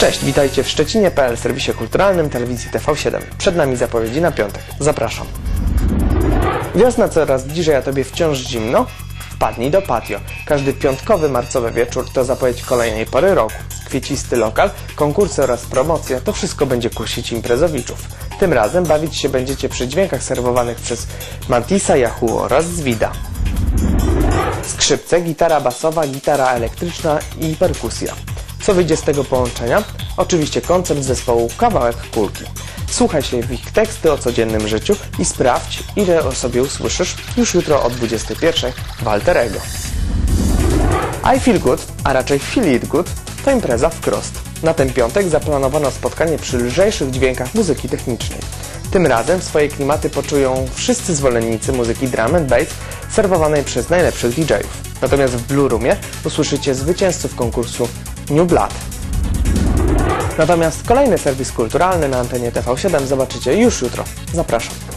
Cześć, witajcie w Szczecinie.pl, serwisie kulturalnym telewizji TV7. Przed nami zapowiedzi na piątek. Zapraszam. Wiosna coraz bliżej, a tobie wciąż zimno? Wpadnij do patio. Każdy piątkowy, marcowy wieczór to zapowiedź kolejnej pory roku. Kwiecisty lokal, konkursy oraz promocja to wszystko będzie kusić imprezowiczów. Tym razem bawić się będziecie przy dźwiękach serwowanych przez Mantisa, Yahoo oraz Zwida. Skrzypce, gitara basowa, gitara elektryczna i perkusja. Co wyjdzie z tego połączenia? Oczywiście koncert zespołu Kawałek Kulki. Słuchaj się w ich teksty o codziennym życiu i sprawdź, ile o sobie usłyszysz już jutro o 21 w Alterego. I Feel Good, a raczej Feel It Good, to impreza w Krost. Na ten piątek zaplanowano spotkanie przy lżejszych dźwiękach muzyki technicznej. Tym razem swoje klimaty poczują wszyscy zwolennicy muzyki drum and bass serwowanej przez najlepszych DJ-ów. Natomiast w Blue Roomie usłyszycie zwycięzców konkursu New Blood. Natomiast kolejny serwis kulturalny na antenie TV7 zobaczycie już jutro. Zapraszam.